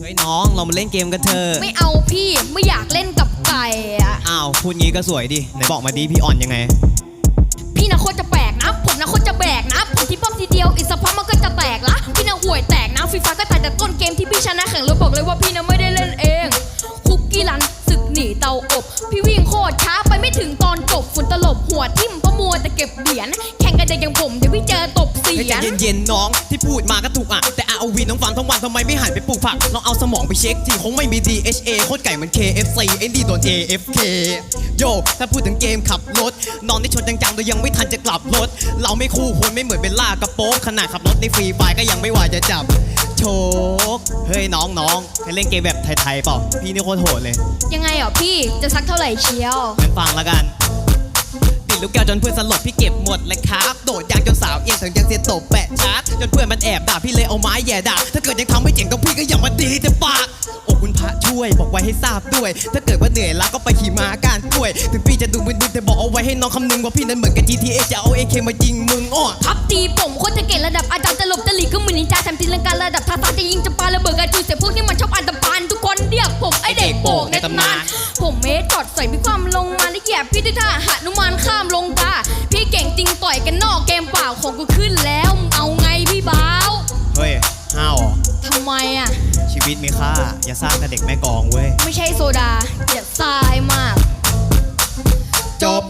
เฮ้ยน้องเรามาเล่นเกมกันเถอะไม่เอาพี่ไม่อยากเล่นกับไก่อะอ้าวพูดงี้ก็สวยดิไหนบอกมาดิพี่อ่อนยังไง พี่นะโคตรจะแปลกนะผมนะโคตรจะแบกนะผมที่ป้อมทีเดียวอีกสักพักมันก็จะแตกละพี่นะห่วยแตกนะฟีฟ้าก็ตายแต่ต้นเกมที่พี่ชนะแข่งรถบอกเลยว่าพี่นะไม่ได้เล่นเอง คุกกี้รันศึกหนีเตาอบ พี่วิ่งโคตรช้าไปไม่ถึงตอน ญแข่งกันเด็กอย่างผมเดี๋ยวพี่เจอตบเสีให้ใจยนเย็นๆน้องที่พูดมาก็ถูกอะ แต่ ROV น้องฟังทั้งวันทำไมไม่หันไปปลูกผักลองเอาสมองไปเช็คทีคงไม่มี DHA โคตรไก่เหมือน KFC เอ็นดีโดน JFK โยถ้าพูดถึงเกมขับรถน้องได้ชนจังๆโดยยังไม่ทันจะกลับรถ เราไม่คู่ควรไม่เหมือนเบลล่ากระโปรงขนาดขับรถในฟรีไฟล์ก็ยังไม่ไหวจะจับโชกเฮ้ยน้องๆเคยเล่นเกมแบบไทยๆเปล่าพี่นี่โคตรโหดเลยยังไงอะพี่จะซักเท่าไหร่เชียว งั้นฟังแล้วกันติด ลูกแก้วจนเพื่อนสลบพี่เก็บหมดเลยครับโดดยางจนสาวเอียงถึงยังเสียตบแปะชาร์จจนเพื่อนมันแอบด่าพี่เลยเอาไม้แย่ด่าถ้าเกิดยังทำไม่เจ๋งก็พี่ก็อย่ามาดีแต่ปากโอ้คุณพระช่วยบอกไว้ให้ทราบด้วย ถ้าเกิดว่าเหนื่อยล้าก็ไปขี่ม้าการกล้วย ถึงพี่จะดูมึนๆแต่บอกเอาไว้ให้น้องคำนึงว่าพี่นั้นเหมือนกับ GTA จะเอา AK มายิงมึงอ้อทับตีผมโคตรจะเก่งระดับอาจารย์ตลบตะหลีก็เหมือนนินจาทำทีลังการระดับท้าทายจะยิงจะปาระเบิดกระจุยแต่พวกนี้มันชอบอันตป กโปกในตำนาน ผมเมจอดใส่พี่ความลงมาแล้วแย่พี่ด้วยท่าหนุมานข้ามลงตาพี่เก่งจริงต่อยกันนอกเกมเปล่าของกูขึ้นแล้วมึงเอาไงพี่บ้าวเฮ้ยห้าวเหรอทำไมอะ ชีวิตมีค่า อย่าสร้างแต่เด็กแม่กองเว้ย ไม่ใช่โซดาอย่าทรายมาก จบ